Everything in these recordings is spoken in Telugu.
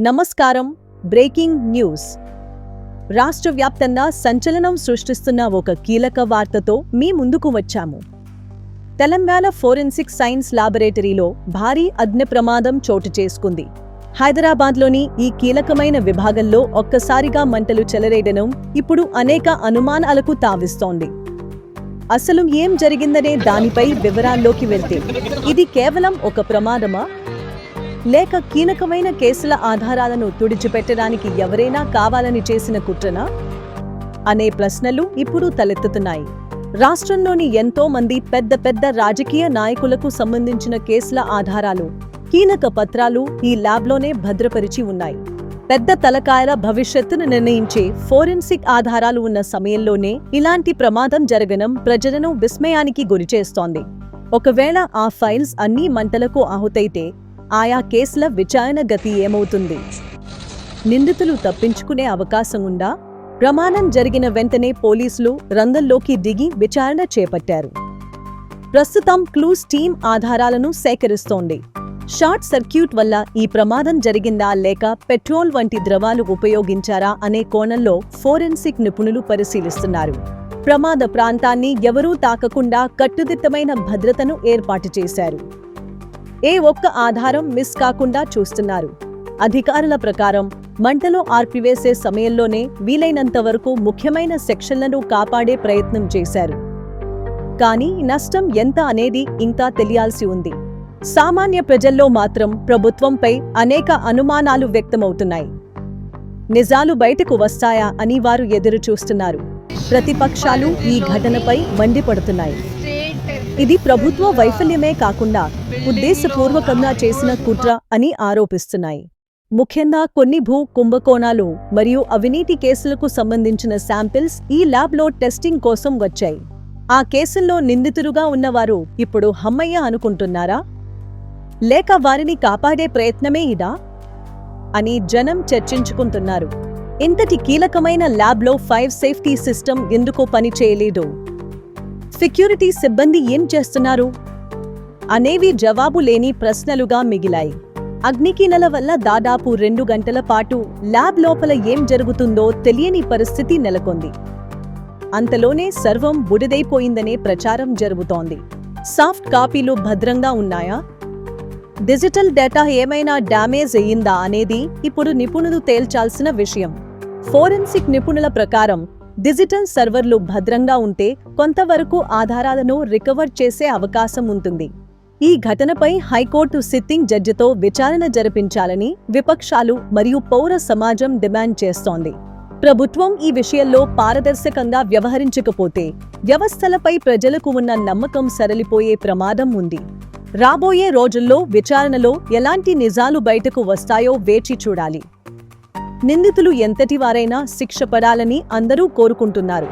నమస్కారం. Breaking news. రాష్ట్ర వ్యాప్తంగా సంచలనం సృష్టిస్తున్న ఒక కీలక వార్తతో మీ ముందుకు వచ్చాము. తెలంగాణ ఫోరెన్సిక్ సైన్స్ లాబొరేటరీలో భారీ అగ్ని ప్రమాదం చోటు చేసుకుంది. హైదరాబాద్లోని ఈ కీలకమైన విభాగంలో ఒక్కసారిగా మంటలు చెలరేయడం ఇప్పుడు అనేక అనుమానాలకు తావిస్తోంది. అసలు ఏం జరిగిందనే దానిపై వివరాల్లోకి వెళ్తే ఇది కేవలం ఒక ప్రమాదమా? లేక కీలకమైన కేసుల ఆధారాలను తుడిచిపెట్టడానికి ఎవరైనా కావాలని చేసిన కుట్రనా? అనే ప్రశ్నలు ఇప్పుడు తలెత్తుతున్నాయి. రాష్ట్రంలోని ఎంతో మంది పెద్ద పెద్ద రాజకీయ నాయకులకు సంబంధించిన కేసుల ఆధారాలు కీలక పత్రాలు ఈ ల్యాబ్లోనే భద్రపరిచి ఉన్నాయి. పెద్ద తలకాయల భవిష్యత్తును నిర్ణయించే ఫోరెన్సిక్ ఆధారాలు ఉన్న సమయంలోనే ఇలాంటి ప్రమాదం జరగడం ప్రజలను విస్మయానికి గురిచేస్తోంది. ఒకవేళ ఆ ఫైల్స్ అన్నీ మంటలకు ఆహుతైతే ఆయా కేసుల విచారణ గతి ఏమవుతుంది? నిందితులు తప్పించుకునే అవకాశం ఉందా? ప్రమాణం జరిగిన వెంటనే పోలీసులు రంగంలోకి దిగి విచారణ చేపట్టారు. ప్రస్తుతం క్లూస్ టీం ఆధారాలను సేకరిస్తోంది. షార్ట్ సర్క్యూట్ వల్ల ఈ ప్రమాదం జరిగిందా లేక పెట్రోల్ వంటి ద్రవాలు ఉపయోగించారా అనే కోణంలో ఫోరెన్సిక్ నిపుణులు పరిశీలిస్తున్నారు. ప్రమాద ప్రాంతాన్ని ఎవరూ తాకకుండా కట్టుదిట్టమైన భద్రతను ఏర్పాటు చేశారు. ఏ ఒక్క ఆధారం మిస్ కాకుండా చూస్తున్నారు. అధికారుల ప్రకారం మంటలో ఆర్పివేసే సమయంలోనే వీలైనంత వరకు ముఖ్యమైన సెక్షన్లను కాపాడే ప్రయత్నం చేశారు. కానీ నష్టం ఎంత అనేది ఇంకా తెలియాల్సి ఉంది. సామాన్య ప్రజల్లో మాత్రం ప్రభుత్వంపై అనేక అనుమానాలు వ్యక్తమవుతున్నాయి. నిజాలు బయటకు వస్తాయా అని వారు ఎదురు చూస్తున్నారు ప్రతిపక్షాలు ఈ ఘటనపై మండిపడుతున్నాయి. ఇది ప్రభుత్వ వైఫల్యమే కాకుండా ఉద్దేశపూర్వకంగా చేసిన కుట్ర అని ఆరోపిస్తున్నాయి. ముఖ్యంగా కొన్ని భూ కుంభకోణాలు మరియు అవినీతి కేసులకు సంబంధించిన శాంపిల్స్ ఈ ల్యాబ్లో టెస్టింగ్ కోసం వచ్చాయి. ఆ కేసుల్లో నిందితులుగా ఉన్నవారు ఇప్పుడు హమ్మయ్య అనుకుంటున్నారా? లేక వారిని కాపాడే ప్రయత్నమే ఇదా? అని జనం చర్చించుకుంటున్నారు. ఇంతటి కీలకమైన ల్యాబ్లో ఫైవ్ సేఫ్టీ సిస్టమ్ ఎందుకో పనిచేయలేదు? సెక్యూరిటీ సిబ్బంది ఏం చేస్తున్నారు? అనేవి జవాబు లేని ప్రశ్నలుగా మిగిలాయి. అగ్నికీలల వల్ల దాదాపు రెండు గంటల పాటు ల్యాబ్ లోపల ఏం జరుగుతుందో తెలియని పరిస్థితి నెలకొంది. అంతలోనే సర్వం బుడిదైపోయిందనే ప్రచారం జరుగుతోంది. సాఫ్ట్ కాపీలు భద్రంగా ఉన్నాయా? డిజిటల్ డేటా ఏమైనా డ్యామేజ్ అయ్యిందా అనేది ఇప్పుడు నిపుణులు తేల్చాల్సిన విషయం. ఫోరెన్సిక్ నిపుణుల ప్రకారం డిజిటల్ సర్వర్లు భద్రంగా ఉంటే కొంతవరకు ఆధారాలను రికవర్ చేసే అవకాశం ఉంటుంది. ఈ ఘటనపై హైకోర్టు సిట్టింగ్ జడ్జితో విచారణ జరిపించాలని విపక్షాలు మరియు పౌర సమాజం డిమాండ్ చేస్తోంది. ప్రభుత్వం ఈ విషయంలో పారదర్శకంగా వ్యవహరించకపోతే వ్యవస్థలపై ప్రజలకు ఉన్న నమ్మకం సరళిపోయే ప్రమాదం ఉంది. రాబోయే రోజుల్లో విచారణలో ఎలాంటి నిజాలు బయటకు వస్తాయో వేచి చూడాలి. నిందితులు ఎంతటి వారైనా శిక్ష పడాలని అందరూ కోరుకుంటున్నారు.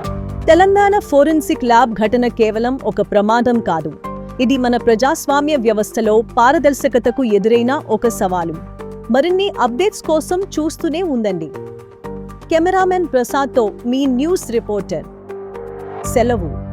తెలంగాణ ఫోరెన్సిక్ ల్యాబ్ ఘటన కేవలం ఒక ప్రమాదం కాదు. ఇది మన ప్రజాస్వామ్య వ్యవస్థలో పారదర్శకతకు ఎదురైన ఒక సవాలు. మరిన్ని అప్డేట్స్ కోసం చూస్తూనే ఉందండి కెమెరామెన్ ప్రసాద్తో మీ న్యూస్ రిపోర్టర్. సెలవు.